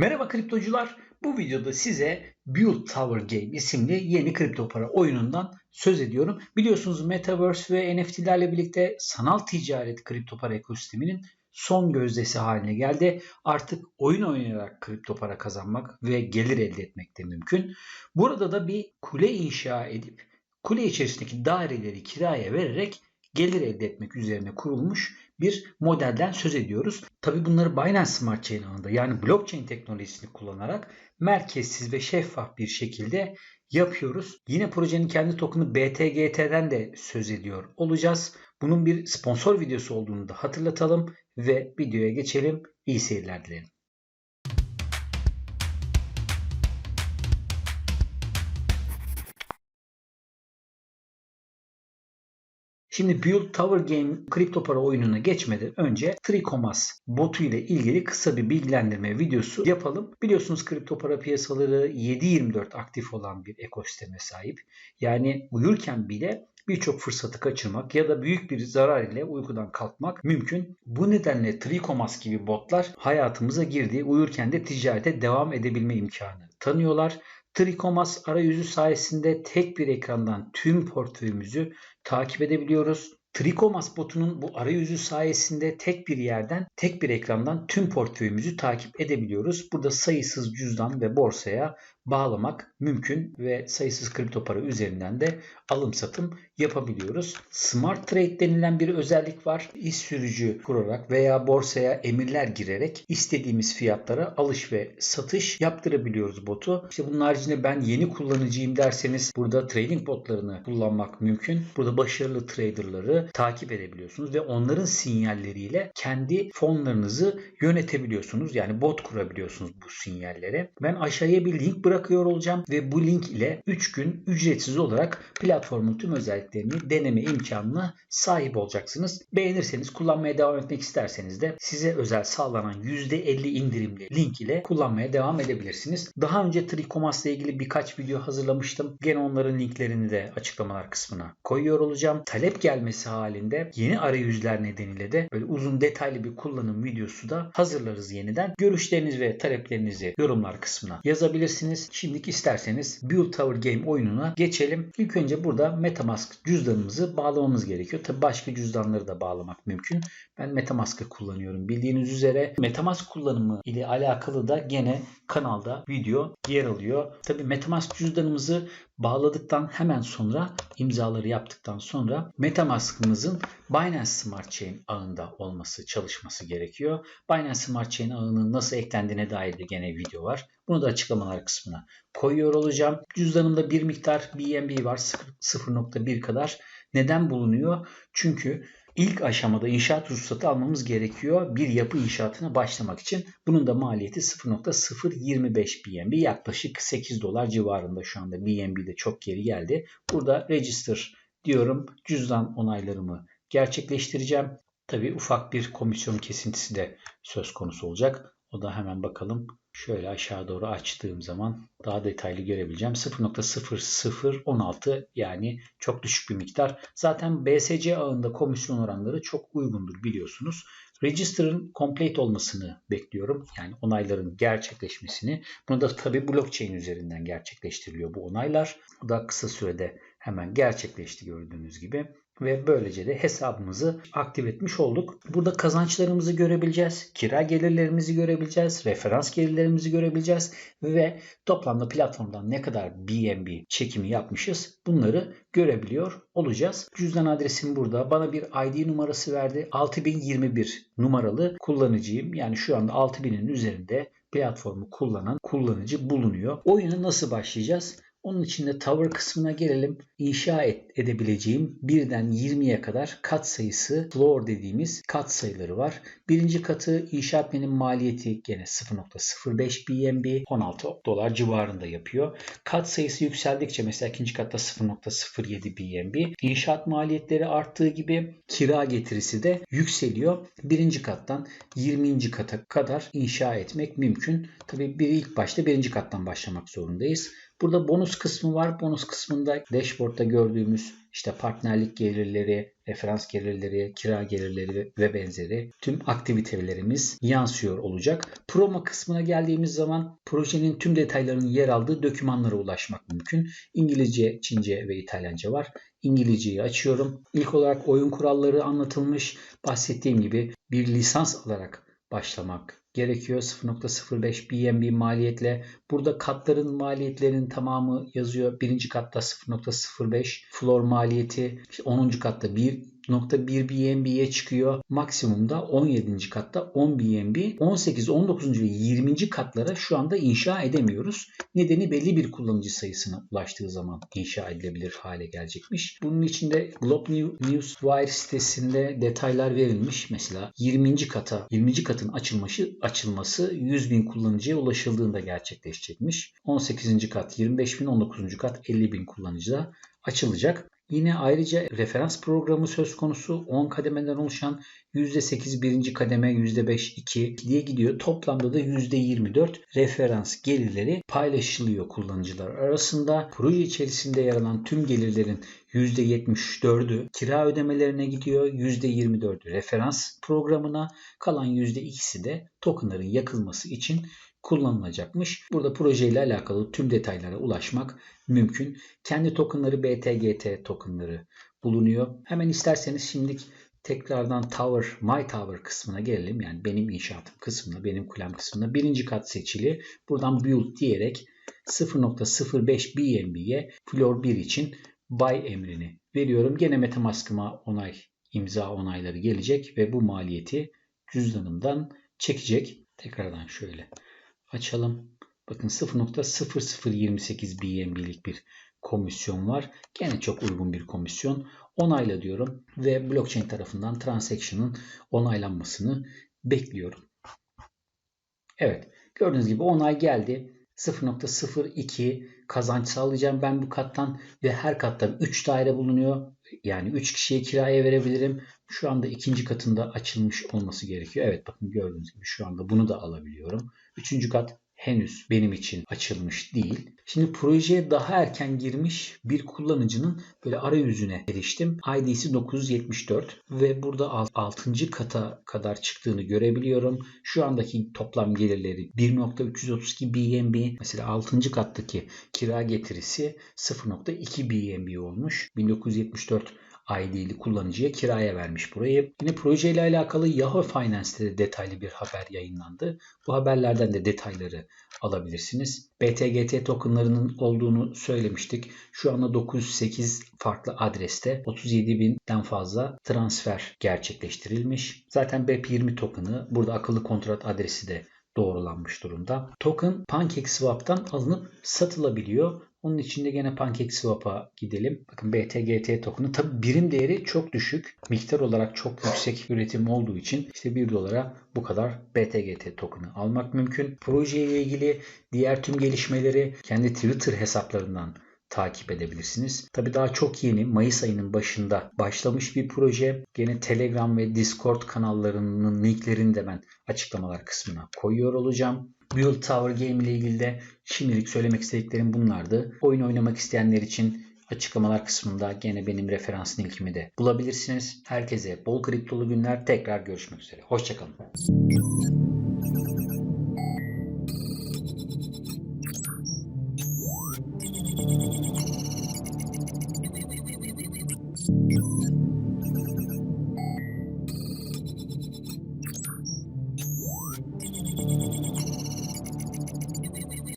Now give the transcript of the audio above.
Merhaba kriptocular. Bu videoda size Build Tower Game isimli yeni kripto para oyunundan söz ediyorum. Biliyorsunuz Metaverse ve NFT'lerle birlikte sanal ticaret kripto para ekosisteminin son gözdesi haline geldi. Artık oyun oynayarak kripto para kazanmak ve gelir elde etmek de mümkün. Burada da bir kule inşa edip kule içerisindeki daireleri kiraya vererek gelir elde etmek üzerine kurulmuş bir modelden söz ediyoruz. Tabi bunları Binance Smart Chain ağında yani blockchain teknolojisini kullanarak merkezsiz ve şeffaf bir şekilde yapıyoruz. Yine projenin kendi token'ı BTGT'den de söz ediyor olacağız. Bunun bir sponsor videosu olduğunu da hatırlatalım ve videoya geçelim. İyi seyirler dilerim. Şimdi Build Tower Game kripto para oyununa geçmeden önce Tricomas botu ile ilgili kısa bir bilgilendirme videosu yapalım. Biliyorsunuz kripto para piyasaları 7-24 aktif olan bir ekosisteme sahip. Yani uyurken bile birçok fırsatı kaçırmak ya da büyük bir zarar ile uykudan kalkmak mümkün. Bu nedenle Tricomas gibi botlar hayatımıza girdi. Uyurken de ticarete devam edebilme imkanı tanıyorlar. Trikomas arayüzü sayesinde tek bir ekrandan tüm portföyümüzü takip edebiliyoruz. Trikomas botunun bu arayüzü sayesinde tek bir yerden, tek bir ekrandan tüm portföyümüzü takip edebiliyoruz. Burada sayısız cüzdan ve borsaya bağlamak mümkün ve sayısız kripto para üzerinden de alım satım yapabiliyoruz. Smart Trade denilen bir özellik var. İş sürücü kurarak veya borsaya emirler girerek istediğimiz fiyatlara alış ve satış yaptırabiliyoruz botu. İşte bunun haricinde ben yeni kullanıcıyım derseniz burada trading botlarını kullanmak mümkün. Burada başarılı traderları takip edebiliyorsunuz ve onların sinyalleriyle kendi fonlarınızı yönetebiliyorsunuz. Yani bot kurabiliyorsunuz bu sinyallere. Ben aşağıya bir link bırakıyor olacağım ve bu link ile 3 gün ücretsiz olarak platformun tüm özelliklerini deneme imkanına sahip olacaksınız. Beğenirseniz kullanmaya devam etmek isterseniz de size özel sağlanan %50 indirimli link ile kullanmaya devam edebilirsiniz. Daha önce Trikomas ile ilgili birkaç video hazırlamıştım. Gene onların linklerini de açıklamalar kısmına koyuyor olacağım. Talep gelmesi halinde yeni arayüzler nedeniyle de böyle uzun detaylı bir kullanım videosu da hazırlarız yeniden. Görüşleriniz ve taleplerinizi yorumlar kısmına yazabilirsiniz. Şimdilik isterseniz Build Tower Game oyununa geçelim. İlk önce burada Metamask cüzdanımızı bağlamamız gerekiyor. Tabi başka cüzdanları da bağlamak mümkün. Ben Metamask'ı kullanıyorum. Bildiğiniz üzere Metamask kullanımı ile alakalı da gene kanalda video yer alıyor. Tabi Metamask cüzdanımızı bağladıktan hemen sonra imzaları yaptıktan sonra Metamask'ımızın Binance Smart Chain ağında olması, çalışması gerekiyor. Binance Smart Chain ağının nasıl eklendiğine dair de gene video var. Bunu da açıklamalar kısmına koyuyor olacağım. Cüzdanımda bir miktar BNB var 0.1 kadar. Neden bulunuyor? Çünkü ilk aşamada inşaat ruhsatı almamız gerekiyor bir yapı inşaatına başlamak için. Bunun da maliyeti 0.025 BNB yaklaşık 8 dolar civarında şu anda BNB çok geri geldi. Burada register diyorum cüzdan onaylarımı gerçekleştireceğim. Tabi ufak bir komisyon kesintisi de söz konusu olacak. O da hemen bakalım. Şöyle aşağı doğru açtığım zaman daha detaylı görebileceğim. 0.0016 yani çok düşük bir miktar. Zaten BSC ağında komisyon oranları çok uygundur biliyorsunuz. Register'ın complete olmasını bekliyorum. Yani onayların gerçekleşmesini. Bunu da tabii blockchain üzerinden gerçekleştiriliyor bu onaylar. Bu da kısa sürede hemen gerçekleşti gördüğünüz gibi ve böylece de hesabımızı aktif etmiş olduk. Burada kazançlarımızı görebileceğiz, kira gelirlerimizi görebileceğiz, referans gelirlerimizi görebileceğiz ve toplamda platformdan ne kadar BNB çekimi yapmışız bunları görebiliyor olacağız. Cüzdan adresim burada. Bana bir ID numarası verdi. 6021 numaralı kullanıcıyım. Yani şu anda 6000'in üzerinde platformu kullanan kullanıcı bulunuyor. Oyuna nasıl başlayacağız? Onun için de tower kısmına gelelim. İnşa et, edebileceğim birden 20'ye kadar kat sayısı floor dediğimiz kat sayıları var. Birinci katı inşa etmenin maliyeti gene 0.05 BNB 16 dolar civarında yapıyor. Kat sayısı yükseldikçe mesela ikinci katta 0.07 BNB. İnşaat maliyetleri arttığı gibi kira getirisi de yükseliyor. Birinci kattan 20. kata kadar inşa etmek mümkün. Tabii bir ilk başta birinci kattan başlamak zorundayız. Burada bonus kısmı var. Bonus kısmında dashboard'da gördüğümüz işte partnerlik gelirleri, referans gelirleri, kira gelirleri ve benzeri tüm aktivitelerimiz yansıyor olacak. Promo kısmına geldiğimiz zaman projenin tüm detaylarının yer aldığı dokümanlara ulaşmak mümkün. İngilizce, Çince ve İtalyanca var. İngilizceyi açıyorum. İlk olarak oyun kuralları anlatılmış. Bahsettiğim gibi bir lisans alarak başlamak gerekiyor. 0.05 BNB maliyetle. Burada katların maliyetlerinin tamamı yazıyor. Birinci katta 0.05 floor maliyeti. İşte 10. katta 1.1 BNB'ye çıkıyor. Maksimumda 17. katta 10 BNB. 18, 19. ve 20. katlara şu anda inşa edemiyoruz. Nedeni belli bir kullanıcı sayısına ulaştığı zaman inşa edilebilir hale gelecekmiş. Bunun içinde Globe Newswire sitesinde detaylar verilmiş. Mesela 20. kata 20. katın açılması açılması 100 bin kullanıcıya ulaşıldığında gerçekleşecekmiş. 18. kat 25 bin, 19. kat 50 bin kullanıcıda açılacak. Yine ayrıca referans programı söz konusu 10 kademeden oluşan %8 birinci kademe %5 2 diye gidiyor. Toplamda da %24 referans gelirleri paylaşılıyor kullanıcılar arasında. Proje içerisinde yer alan tüm gelirlerin %74'ü kira ödemelerine gidiyor. %24'ü referans programına kalan %2'si de tokenların yakılması için kullanılacakmış. Burada projeyle alakalı tüm detaylara ulaşmak mümkün. Kendi tokenları BTGT tokenları bulunuyor. Hemen isterseniz şimdilik tekrardan Tower, My Tower kısmına gelelim. Yani benim inşaatım kısmına, benim kulem kısmına birinci kat seçili. Buradan Build diyerek 0.05 BNB'ye Floor 1 için Buy emrini veriyorum. Gene Metamask'ıma onay, imza onayları gelecek ve bu maliyeti cüzdanımdan çekecek. Tekrardan şöyle açalım. Bakın 0.0028 BNB'lik bir komisyon var. Gene çok uygun bir komisyon. Onayla diyorum ve blockchain tarafından transaction'ın onaylanmasını bekliyorum. Evet gördüğünüz gibi onay geldi. 0.02 kazanç sağlayacağım ben bu kattan ve her kattan 3 daire bulunuyor. Yani 3 kişiye kiraya verebilirim. Şu anda ikinci katında açılmış olması gerekiyor. Evet bakın gördüğünüz gibi şu anda bunu da alabiliyorum. Üçüncü kat henüz benim için açılmış değil. Şimdi projeye daha erken girmiş bir kullanıcının böyle arayüzüne eriştim. ID'si 974 ve burada 6. kata kadar çıktığını görebiliyorum. Şu andaki toplam gelirleri 1.332 BNB. Mesela 6. kattaki kira getirisi 0.2 BNB olmuş. 1974 ID'li kullanıcıya kiraya vermiş burayı. Yine projeyle alakalı Yahoo Finance'te de detaylı bir haber yayınlandı. Bu haberlerden de detayları alabilirsiniz. BTGT tokenlarının olduğunu söylemiştik. Şu anda 908 farklı adreste 37 binden fazla transfer gerçekleştirilmiş. Zaten BEP20 token'ı burada akıllı kontrat adresi de doğrulanmış durumda. Token PancakeSwap'tan alınıp satılabiliyor. Onun için de gene PancakeSwap'a gidelim. Bakın BTGT token'ı tabi birim değeri çok düşük. Miktar olarak çok yüksek üretim olduğu için işte 1 dolara bu kadar BTGT token'ı almak mümkün. Projeyle ilgili diğer tüm gelişmeleri kendi Twitter hesaplarından takip edebilirsiniz. Tabi daha çok yeni Mayıs ayının başında başlamış bir proje. Gene Telegram ve Discord kanallarının linklerini de ben açıklamalar kısmına koyuyor olacağım. Build Tower Game ile ilgili de şimdilik söylemek istediklerim bunlardı. Oyun oynamak isteyenler için açıklamalar kısmında gene benim referans linkimi de bulabilirsiniz. Herkese bol kriptolu günler. Tekrar görüşmek üzere. Hoşçakalın.